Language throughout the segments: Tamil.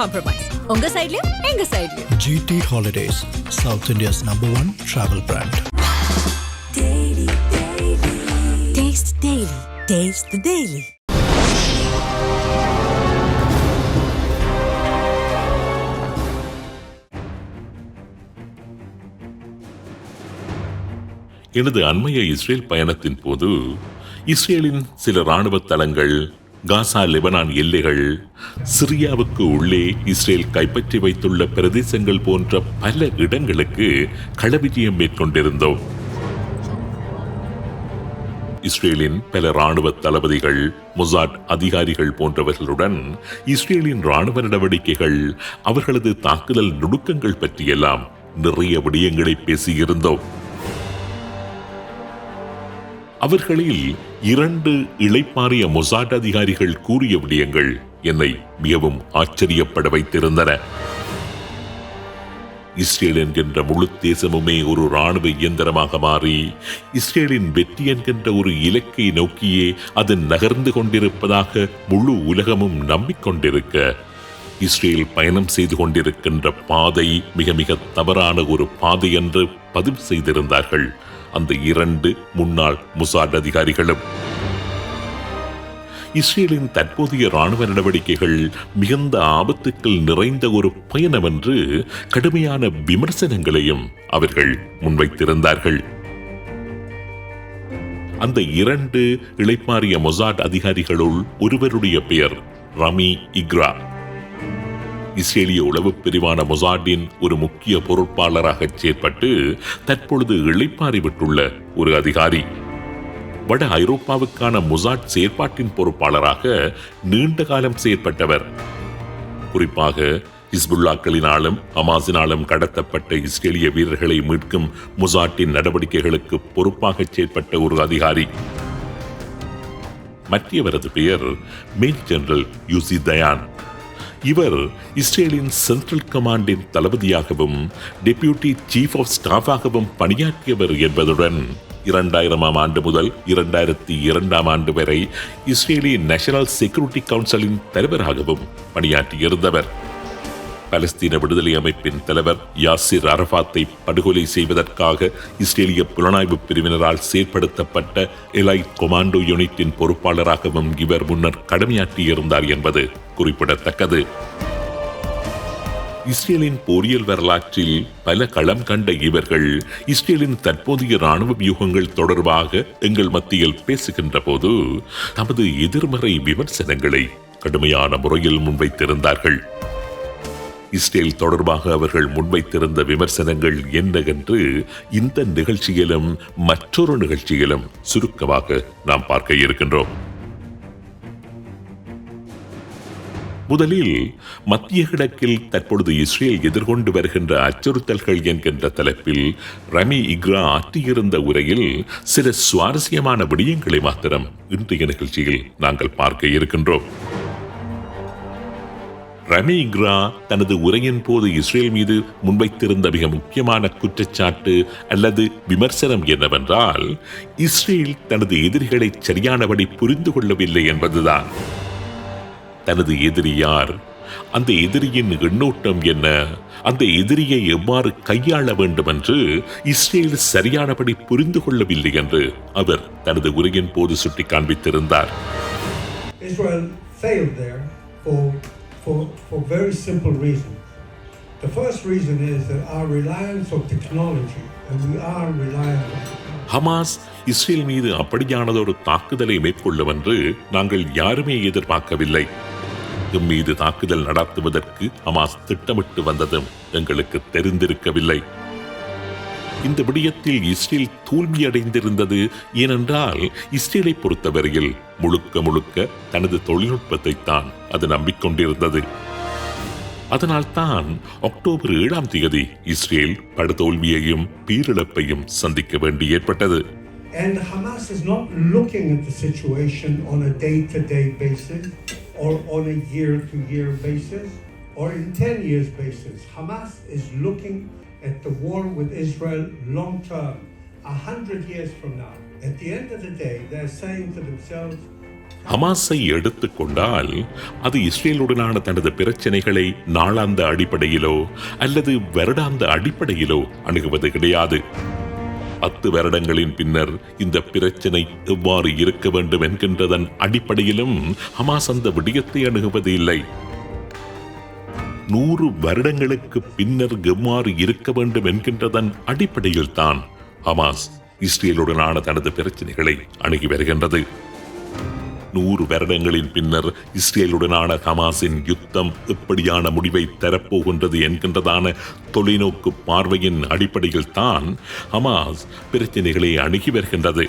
காம்ப்ரமைஸ் உங்க சைடுலயும் எங்க சைடுலயும் GT Holidays, South India's number one travel brand. Taste Daily. Taste the Daily. எனது அண்மைய இஸ்ரேல் பயணத்தின் போது இஸ்ரேலின் சில ராணுவ தளங்கள் காசா லெபனான் எல்லைகள் சிரியாவுக்கு உள்ளே இஸ்ரேல் கைப்பற்றி வைத்துள்ள பிரதேசங்கள் போன்ற பல இடங்களுக்கு களவிஜயம் மேற்கொண்டிருந்தோம். இஸ்ரேலின் பல ராணுவ தளபதிகள் மொசாட் அதிகாரிகள் போன்றவர்களுடன் இஸ்ரேலின் ராணுவ நடவடிக்கைகள் அவர்களது தாக்குதல் நுணுக்கங்கள் பற்றியெல்லாம் நிறைய விடயங்களை பேசியிருந்தோம். அவர்களில் இரண்டு இளைப்பாறிய மொசாட் அதிகாரிகள் கூறிய விடயங்கள் என்னை மிகவும் ஆச்சரியப்பட வைத்திருந்தன. இஸ்ரேல் என்கின்ற முழு தேசமுமே ஒரு ராணுவ இயந்திரமாக மாறி இஸ்ரேலின் வெற்றி என்கின்ற ஒரு இலக்கை நோக்கியே அது நகர்ந்து கொண்டிருப்பதாக முழு உலகமும் நம்பிக்கொண்டிருக்க இஸ்ரேல் பயணம் செய்து கொண்டிருக்கின்ற பாதை மிக மிக தவறான ஒரு பாதை என்று பதிவு செய்திருந்தார்கள். அந்த இரண்டு முன்னாள் முசாட் அதிகாரிகளும். இஸ்ரேலின் தற்போதைய ராணுவ நடவடிக்கைகள் மிகுந்த ஆபத்துக்கள் நிறைந்த ஒரு பயணம் என்று கடுமையான விமர்சனங்களையும் அவர்கள் முன்வைத்திருந்தார்கள். அந்த இரண்டு இளைப்பாறிய மொசாட் அதிகாரிகளுள் ஒருவருடைய பெயர் ரமி இக்ரா. இஸ்ரேலிய உளவுப் பிரிவான மொசாட்டின் ஒரு முக்கிய பொறுப்பாளராக செயற்பட்டு தற்பொழுது இளைப்பாறி விட்டுள்ள ஒரு அதிகாரி. வட ஐரோப்பாவுக்கான மொசாட் செயற்பாட்டின் பொறுப்பாளராக நீண்ட காலம் செயற்பட்டவர். குறிப்பாக இஸ்புல்லாக்களினாலும் ஹமாஸினாலும் கடத்தப்பட்ட இஸ்ரேலிய வீரர்களை மீட்கும் முசாட்டின் நடவடிக்கைகளுக்கு பொறுப்பாக செயற்பட்ட ஒரு அதிகாரி. மற்றவரது பெயர் மேஜர் ஜெனரல் யூசி தயான். இவர் இஸ்ரேலின் சென்ட்ரல் கமாண்டின் தளபதியாகவும் டெபியூட்டி சீஃப் ஆஃப் ஸ்டாஃபாகவும் பணியாற்றியவர் என்பதுடன் இரண்டாயிரமாம் ஆண்டு முதல் இரண்டாயிரத்தி இரண்டாம் ஆண்டு வரை இஸ்ரேலி நேஷனல் செக்யூரிட்டி கவுன்சிலின் தலைவராகவும் பணியாற்றியிருந்தவர். பலஸ்தீன விடுதலை அமைப்பின் தலைவர் யாசிர் அரபாத்தை படுகொலை செய்வதற்காக இஸ்ரேலிய புலனாய்வு பிரிவினரால் செயற்படுத்தப்பட்ட எலைட் கொமாண்டோ யூனிட்டின் பொறுப்பாளராகவும் இவர் முன்னர் கடமையாற்றியிருந்தார் என்பது குறிப்பிடத்தக்கது. இஸ்ரேலின் போரியல் வரலாற்றில் பல களம் கண்ட இவர்கள் இஸ்ரேலின் தற்போதைய ராணுவ வியூகங்கள் தொடர்பாக எங்கள் மத்தியில் பேசுகின்ற போது தமது எதிர்மறை விமர்சனங்களை கடுமையான முறையில் முன்வைத்திருந்தார்கள். இஸ்ரேல் தொடர்பாக அவர்கள் முன்வைத்திருந்த விமர்சனங்கள் என்ன என்று இந்த நிகழ்ச்சியிலும் மற்றொரு நிகழ்ச்சியிலும் சுருக்கமாக நாம் பார்க்க இருக்கின்றோம். முதலில் மத்திய கிழக்கில் தற்பொழுது இஸ்ரேல் எதிர்கொண்டு வருகின்ற அச்சுறுத்தல்கள் என்கின்ற தலைப்பில் ரமி இக்ரா ஆற்றியிருந்த உரையில் சில சுவாரஸ்யமான விடயங்களை மாத்திரம் இன்றைய நிகழ்ச்சியில் நாங்கள் பார்க்க இருக்கின்றோம். ரமி இக்ரா தனது உரையின் போது இஸ்ரேல் மீது முன்வைத்திருந்த மிக முக்கியமான குற்றச்சாட்டு அல்லது விமர்சனம் என்னவென்றால் இஸ்ரேல் தனது எதிரிகளை சரியானபடி புரிந்து கொள்ளவில்லை என்பதுதான். தனது எதிரி யார்? அந்த எதிரியின் எண்ணோட்டம் என்ன? அந்த எதிரியை எவ்வாறு கையாள வேண்டும் என்று இஸ்ரேல் சரியானபடி புரிந்து கொள்ளவில்லை என்று அவர் தனது உரையின் போது சுட்டி காண்பித்திருந்தார் Israel failed there for, for very simple reasons. The first reason is that our reliance on technology, and we are reliant on Hamas Israel மீது அப்படியானதொரு தாக்குதலை மேற்கொள்ளும் என்று நாங்கள் யாருமே எதிர்பார்க்கவில்லை எம் மீது தாக்குதல் நடத்துவதற்கு ஹமாஸ் திட்டமிட்டு வந்ததும் எங்களுக்கு தெரிந்திருக்கவில்லை இந்த விடயத்தில் இஸ்ரேல் தோல்வியடைந்திருந்தது ஏனென்றால் இஸ்ரேலை பொறுத்தவரையில் முழுக்க முழுக்க தனது தொழில்நுட்பத்தை தான் அது நம்பிக்கொண்டிருந்தது அதனால்தான் அக்டோபர் ஏழாம் தேதி இஸ்ரேல் படுதோல்வியையும் பேரிழப்பையும் சந்திக்க வேண்டி ஏற்பட்டது And Hamas is not looking at the situation on a day to day basis or on a year to year basis or in 10 years basis. Hamas is looking at the war with Israel long term, a hundred years from now. At the end of the day, they're saying to themselves, ஹமாஸை எடுத்துக்கொண்டால் அது இஸ்ரேலுடனான தனது பிரச்சனைகளை நாளாந்த அடிப்படையிலோ அல்லது வருடாந்த அடிப்படையிலோ அணுகுவது கிடையாது பத்து வருடங்களின் பின்னர் இந்த பிரச்சனை எவ்வாறு இருக்க வேண்டும் என்கின்றதன் அடிப்படையிலும் ஹமாஸ் அந்த விடயத்தை அணுகுவது இல்லை நூறு வருடங்களுக்கு பின்னர் எவ்வாறு இருக்க வேண்டும் என்கின்றதன் அடிப்படையில் தான் ஹமாஸ் இஸ்ரேலுடனான தனது பிரச்சனைகளை அணுகி வருகின்றது. நூறு வருடங்களின் பின்னர் இஸ்ரேலுடனான ஹமாஸின் யுத்தம் எப்படியான முடிவை தரப்போகின்றது என்கின்றதான தொலைநோக்கு பார்வையின் அடிப்படையில் தான் ஹமாஸ் பிரச்சனைகளை அணுகி வருகின்றது.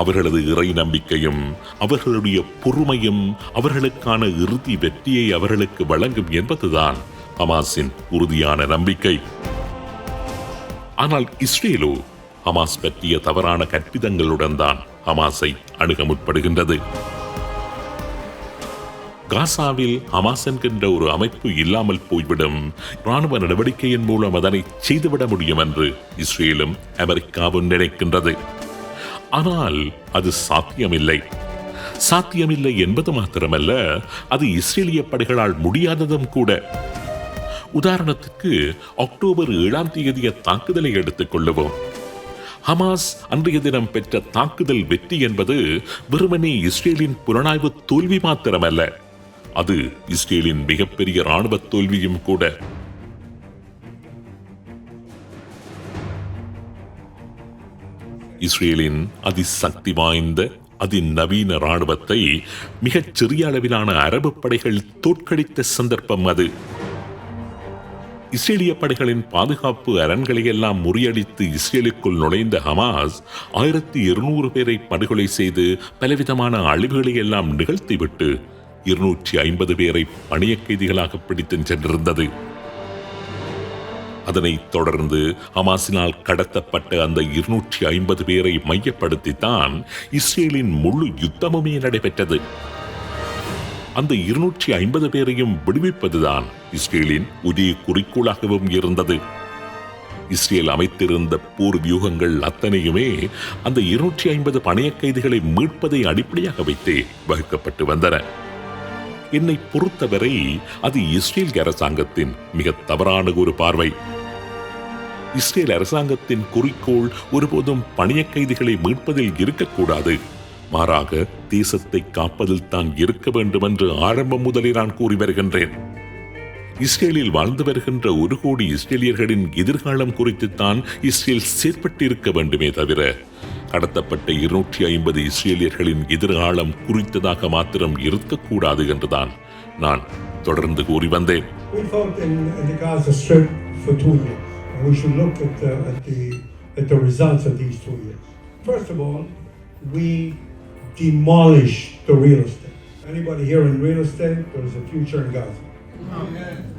அவர்களது இறை நம்பிக்கையும் அவர்களுடைய பொறுமையும் அவர்களுக்கான இறுதி வெற்றியை அவர்களுக்கு வழங்கும் என்பதுதான் ஹமாஸின் உறுதியான நம்பிக்கை. ஆனால் இஸ்ரேலோ ஹமாஸ் பற்றிய தவறான கற்பிதங்களுடன் தான் ஹமாஸை அணுக முற்படுகின்றது. காசாவில் ஹமாஸ் என்கின்ற ஒரு அமைப்பு இல்லாமல் போய்விடும். ராணுவ நடவடிக்கையின் மூலம் அதனை செய்துவிட முடியும் என்று இஸ்ரேலும் அமெரிக்காவும் நினைக்கின்றது. ஆனால் அது சாத்தியமில்லை. சாத்தியமில்லை என்பது மாத்திரமல்ல அது இஸ்ரேலிய படைகளால் முடியாததும் கூட. உதாரணத்துக்கு அக்டோபர் ஏழாம் தேதிய தாக்குதலை எடுத்துக் கொள்ளுவோம். ஹமாஸ் அன்றைய தினம் பெற்ற தாக்குதல் வெற்றி என்பது வெறுமனே இஸ்ரேலின் புலனாய்வு தோல்வி மாத்திரமல்ல அது இஸ்ரேலின் மிகப்பெரிய ராணுவ தோல்வியும் கூட. இஸ்ரேலின் அதிசக்தி வாய்ந்த அதிநவீன ராணுவத்தை மிகச் சிறிய அளவிலான அரபு படைகள் தோற்கடித்த சந்தர்ப்பம் அது. இஸ்ரேலிய படைகளின் பாதுகாப்பு அரண்களை எல்லாம் முறியடித்து இஸ்ரேலுக்குள் நுழைந்த ஹமாஸ் ஆயிரத்தி இருநூறு பேரை படுகொலை செய்து பலவிதமான அழிவுகளை எல்லாம் நிகழ்த்திவிட்டு இருநூற்றி ஐம்பது பேரை பணிய கைதிகளாக பிடித்து சென்றிருந்தது. அதனைத் தொடர்ந்து ஹமாஸினால் கடத்தப்பட்ட அந்த இருநூற்றி ஐம்பது பேரை மையப்படுத்தித்தான் இஸ்ரேலின் முழு யுத்தமுமே நடைபெற்றது. அந்த இருநூற்றி ஐம்பது பேரையும் விடுவிப்பதுதான் இஸ்ரேலின் புதிய குறிக்கோளாகவும் இருந்தது. இஸ்ரேல் அமைத்திருந்த போர் வியூகங்கள் அத்தனையுமே அந்த இருநூற்றி ஐம்பது பணைய கைதிகளை மீட்பதை அடிப்படையாக வைத்தே வகுக்கப்பட்டு வந்தன. என்னை பொறுத்தவரை அது இஸ்ரேல் அரசாங்கத்தின் மிக தவறான ஒரு பார்வை. இஸ்ரேல் அரசாங்கத்தின் குறிக்கோள் ஒருபோதும் பணிய கைதிகளை மீட்பதில் இருக்கக்கூடாது. மாறாக தேசத்தை காப்பதில் தான் இருக்க வேண்டும் என்று ஆரம்பம் முதலே நான் கூறி வருகின்றேன். இஸ்ரேலில் வாழ்ந்து வருகின்ற ஒரு கோடி இஸ்ரேலியர்களின் எதிர்காலம் குறித்துத்தான் இஸ்ரேல் செயற்பட்டிருக்க வேண்டுமே தவிர கடத்தப்பட்ட இருநூற்றி ஐம்பது இஸ்ரேலியர்களின் எதிர்காலம் குறித்ததாக மாத்திரம் இருக்கக்கூடாது என்றுதான் நான் தொடர்ந்து கூறி வந்தேன். We should look at the, at the at the results of these two years. First of all, we demolished the real estate. Anybody here in real estate? There's a future in Gaza. Amen.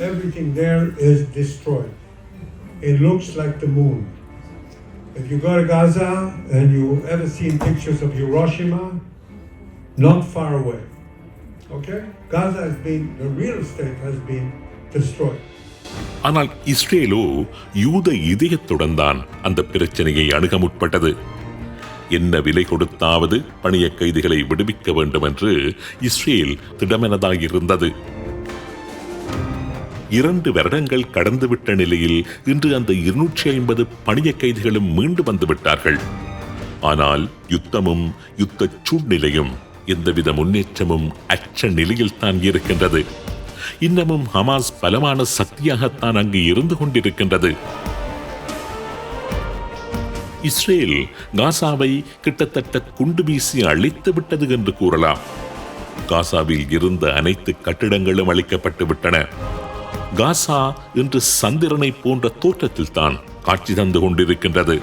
Everything there is destroyed. It looks like the moon. If you go to Gaza and you ever seen pictures of Hiroshima, not far away. Okay? Gaza has been, the real estate has been destroyed. ஆனால் இஸ்ரேலோ யூத இதயத்துடன் தான் அந்த பிரச்சனையை அணுக முற்பட்டது. என்ன விலை கொடுத்தாவது பணிய கைதிகளை விடுவிக்க வேண்டும் என்று இஸ்ரேல் திடமெனதாயிருந்தது. இரண்டு வருடங்கள் கடந்துவிட்ட நிலையில் இன்று அந்த இருநூற்றி ஐம்பது பணிய கைதிகளும் மீண்டு வந்து விட்டார்கள் ஆனால் யுத்தமும் யுத்த சூழ்நிலையும் எந்தவித முன்னேற்றமும் அற்ற நிலையில் தான் இருக்கின்றது. இன்னமும் ஹமாஸ் பலமான சக்தியாகத்தான் அங்கு இருந்து கொண்டிருக்கின்றது. இஸ்ரேல் காசாவை கிட்டத்தட்ட குண்டு வீசி அழித்து விட்டது என்று கூறலாம். காசாவில் இருந்த அனைத்து கட்டிடங்களும் அழிக்கப்பட்டு விட்டன. காசா இன்று சந்திரனை போன்ற தோற்றத்தில் தான் காட்சி தந்து கொண்டிருக்கின்றது.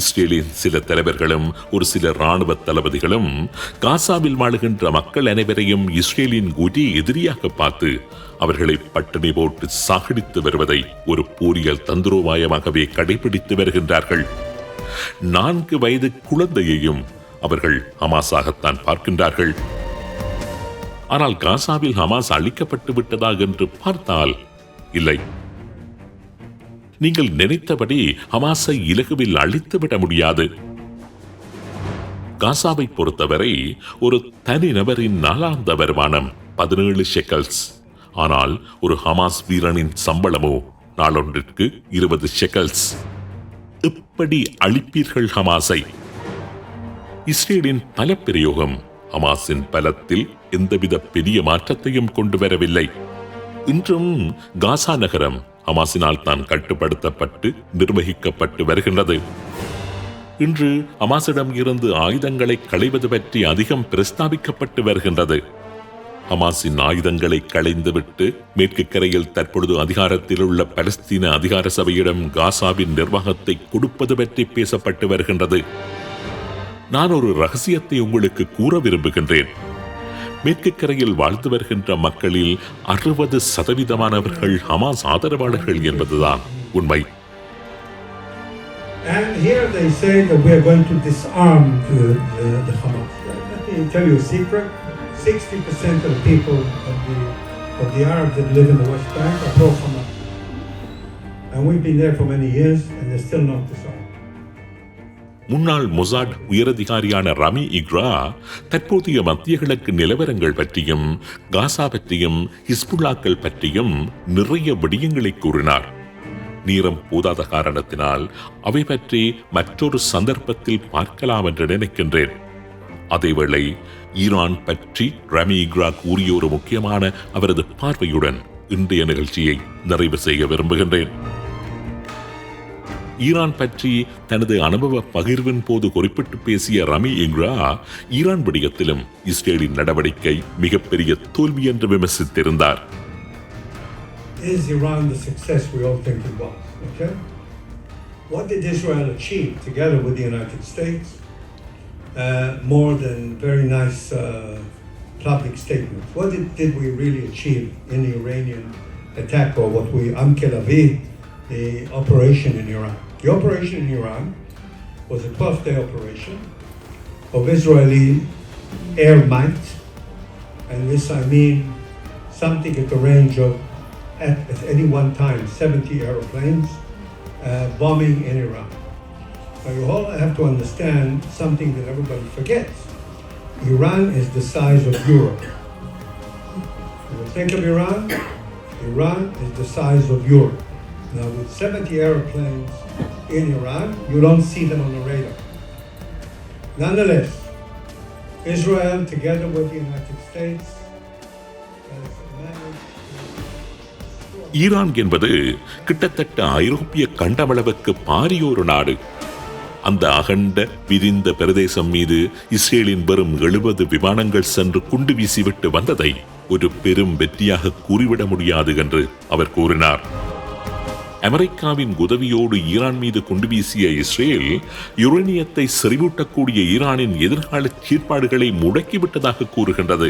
இஸ்ரேலின் சில தலைவர்களும் ஒரு சில ராணுவ தளபதிகளும் காசாவில் வாழுகின்ற மக்கள் அனைவரையும் இஸ்ரேலின் ஒரே எதிரியாக பார்த்து அவர்களை பட்டினி போட்டு சாகடித்து வருவதை ஒரு போரியல் தந்திரோபாயமாகவே கடைபிடித்து வருகின்றார்கள். நான்கு வயது குழந்தையையும் அவர்கள் ஹமாஸாகத்தான் பார்க்கின்றார்கள். ஆனால் காசாவில் ஹமாஸ் அழிக்கப்பட்டு விட்டதா என்று பார்த்தால் இல்லை. நீங்கள் நினைத்தபடி ஹமாஸை இலகுவில் அழித்துவிட முடியாது. காசாவை பொறுத்தவரை ஒரு தனிநபரின் நாலாந்த வருமானம் பதினேழு ஷெக்கல்ஸ். ஆனால் ஒரு ஹமாஸ் வீரனின் சம்பளமோ நாளொன்றிற்கு இருபது ஷெக்கல்ஸ். எப்படி அழிப்பீர்கள் ஹமாஸை? இஸ்ரேலின் பல பிரயோகம் ஹமாஸின் பலத்தில் எந்தவித பெரிய மாற்றத்தையும் கொண்டு வரவில்லை இன்றும் காசா நகரம் ஹமாஸினால் தான் கட்டுப்படுத்தப்பட்டு நிர்வகிக்கப்பட்டு வருகின்றது. இன்று ஹமாஸிடம் இருந்து ஆயுதங்களை களைவது பற்றி அதிகம் பிரஸ்தாபிக்கப்பட்டு வருகின்றது. ஹமாஸின் ஆயுதங்களை களைந்துவிட்டு மேற்கு கரையில் தற்பொழுது அதிகாரத்தில் உள்ள பலஸ்தீன அதிகார சபையிடம் காசாவின் நிர்வாகத்தை கொடுப்பது பற்றி பேசப்பட்டு வருகின்றது. நான் ஒரு ரகசியத்தை உங்களுக்கு கூற விரும்புகின்றேன். மேற்கு கரையில் வாழ்ந்து வருகின்ற மக்களில் அறுபது சதவீதமானவர்கள் ஹமாஸ் ஆதரவாளர்கள் என்பதுதான் உண்மை And here they say that we are going to disarm the, the, the Hamas. Let me tell you a secret. 60% of the people of the, of the Arabs that live in the West Bank are pro-Hamas. And we've been there for many years and they're still not disarmed. முன்னாள் மொசாட் உயரதிகாரியான ரமி இக்ரா தற்போதைய மத்திய கிழக்கு நிலவரங்கள் பற்றியும் காசா பற்றியும் ஹிஸ்புல்லாக்கள் பற்றியும் நிறைய விடயங்களை கூறினார். நேரம் போதாத காரணத்தினால் அவை பற்றி மற்றொரு சந்தர்ப்பத்தில் பார்க்கலாம் என்று நினைக்கின்றேன். அதேவேளை ஈரான் பற்றி ரமி இக்ரா கூறிய ஒரு முக்கியமான அவரது பார்வையுடன் இன்றைய நிகழ்ச்சியை நிறைவு செய்ய விரும்புகின்றேன். ஈரான் பற்றி தனது அனுபவ பகிர்வின் போது குறிப்பிட்டு பேசிய ரமி இங்ரா ஈரான் விடயத்திலும் இஸ்ரேலின் நடவடிக்கை மிகப்பெரிய தோல்வி என்று விமர்சித்திருந்தார் Is Iran the success we all think it was? Okay? What did Israel achieve together with the United States? Uh, more than very nice uh, public statements. What did, did we really achieve in the Iranian attack or what we, Amkel Aviv, the operation in Iran? The operation in Iran was a 12 day operation of Israeli air might, and this I mean something at the range of, at, at any one time, 70 aeroplanes uh, bombing in Iran. Now, you all have to understand something that everybody forgets. Iran is the size of Europe. You think of Iran, Iran is the size of Europe. Now, with 70 airplanes in Iran, you don't see them on the radar. Nonetheless, Israel, together with the United States, has managed to Iran என்பது கிட்டத்தட்ட ஐரோப்பிய கண்டமளவுக்கு பாரியோரு நாடு அந்த அகண்ட விரிந்த பிரதேசம் மீது இஸ்ரேலின் வெறும் எழுபது விமானங்கள் சென்று குண்டு வீசிவிட்டு வந்ததை ஒரு பெரும் வெற்றியாக கூறிவிட முடியாது என்று அவர் கூறினார் அமெரிக்காவின் உதவியோடு ஈரான் மீது குண்டு வீசிய இஸ்ரேல் யுரேனியத்தை செறிவூட்டக்கூடிய ஈரானின் எதிர்கால சீர்பாடுகளை முடக்கிவிட்டதாக கூறுகின்றது.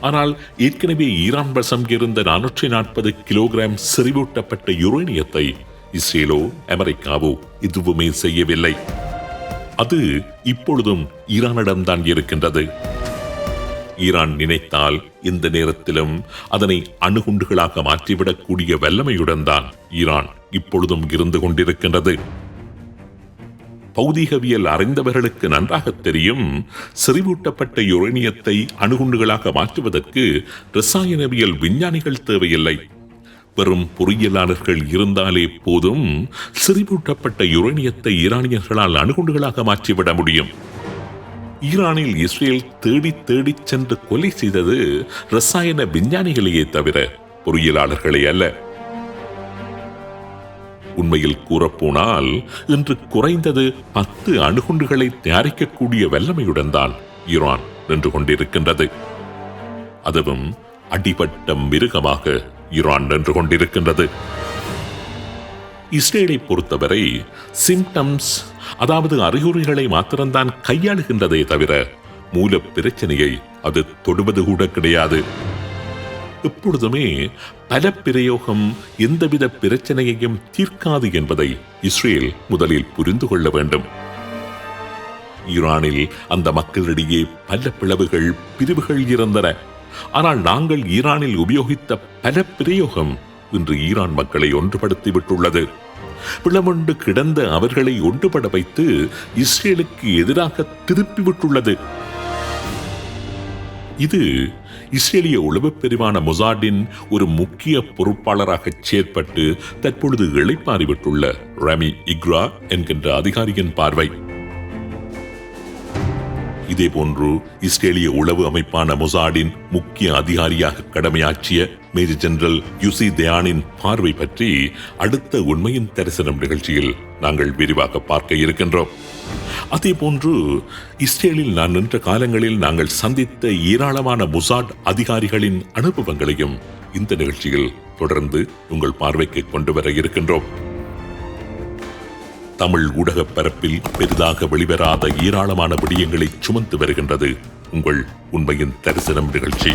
ஆனால் ஏற்கனவே ஈரான் வசம் இருந்த நானூற்றி நாற்பது கிலோகிராம் செறிவூட்டப்பட்ட யுரேனியத்தை இஸ்ரேலோ அமெரிக்காவோ எதுவுமே செய்யவில்லை. அது இப்பொழுதும் ஈரானிடம்தான் இருக்கின்றது. ஈரான் நினைத்தால் இந்த நேரத்திலும் அதனை அணுகுண்டுகளாக மாற்றிவிடக்கூடிய வல்லமையுடன் தான் ஈரான் இப்பொழுதும் இருந்து கொண்டிருக்கின்றது. பௌதீகவியல் அறிந்தவர்களுக்கு நன்றாக தெரியும் செறிவூட்டப்பட்ட யுரேனியத்தை அணுகுண்டுகளாக மாற்றுவதற்கு ரசாயனவியல் விஞ்ஞானிகள் தேவையில்லை. வெறும் பொறியியலாளர்கள் இருந்தாலே போதும் செறிவூட்டப்பட்ட யுரேனியத்தை ஈரானியர்களால் அணுகுண்டுகளாக மாற்றிவிட முடியும். ஈரானில் இஸ்ரேல் தேடி தேடிச் சென்று கொலை செய்தது ரசாயன விஞ்ஞானிகளையே தவிர பொறியியலாளர்களை அல்ல. உண்மையில் கூறப்போனால் இன்று குறைந்தது பத்து அணுகுண்டுகளை தயாரிக்கக்கூடிய வல்லமையுடன் தான் ஈரான் நின்று கொண்டிருக்கின்றது. அதுவும் அடிபட்ட மிருகமாக ஈரான் நின்று கொண்டிருக்கின்றது. இஸ்ரேலை பொறுத்தவரை சிம்டம்ஸ் அதாவது அறிகுறிகளை மாத்திரம்தான் கையாளுகின்றதே தவிர மூல பிரச்சனையை அது தொடுவது கூட கிடையாது. எப்பொழுதுமே பல பிரயோகம் எந்தவித பிரச்சனையையும் தீர்க்காது என்பதை இஸ்ரேல் முதலில் புரிந்து கொள்ள வேண்டும். ஈரானில் அந்த மக்களிடையே பல பிளவுகள் பிரிவுகள் இருந்தன. ஆனால் நாங்கள் ஈரானில் உபயோகித்த பல பிரயோகம் இன்று ஈரான் மக்களை ஒன்றுபடுத்திவிட்டுள்ளது பிளமுண்டு கிடந்த அவர்களை ஒன்றுபட வைத்து இஸ்ரேலுக்கு எதிராக திருப்பிவிட்டுள்ளது இது இஸ்ரேலிய உளவுப் பிரிவான மொசாடின் ஒரு முக்கிய பொறுப்பாளராக செயற்பட்டு தற்பொழுது இளைப்பாறிவிட்டுள்ள ரமி இக்ரா என்கின்ற அதிகாரியின் பார்வை. இதேபோன்று இஸ்ரேலிய உளவு அமைப்பான மொசாடின் முக்கிய அதிகாரியாக கடமையாற்றிய மேஜர் ஜெனரல் யுசி தயானின் பார்வை பற்றி அடுத்த உண்மையின் தரிசனம் நிகழ்ச்சியில் நாங்கள் விரிவாக பார்க்க இருக்கின்றோம். அதே போன்று இஸ்ரேலில் நான் நின்ற காலங்களில் நாங்கள் சந்தித்த ஏராளமான முசாட் அதிகாரிகளின் அனுபவங்களையும் இந்த நிகழ்ச்சியில் தொடர்ந்து உங்கள் பார்வைக்கு கொண்டு வர இருக்கின்றோம். தமிழ் ஊடகப் பரப்பில் பெரிதாக வெளிவராத ஏராளமான விடயங்களை சுமந்து வருகின்றது உங்கள் உண்மையின் தரிசனம் நிகழ்ச்சி.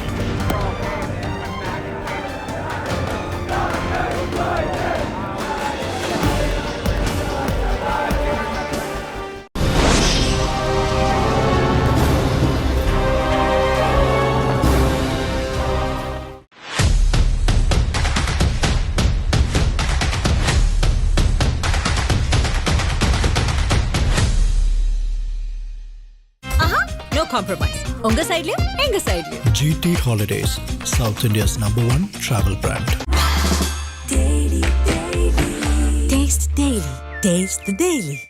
சைடுலயும் எங்க சைடுலயும் GT Holidays, South India's number one travel brand. Taste the Daily. Taste the Daily.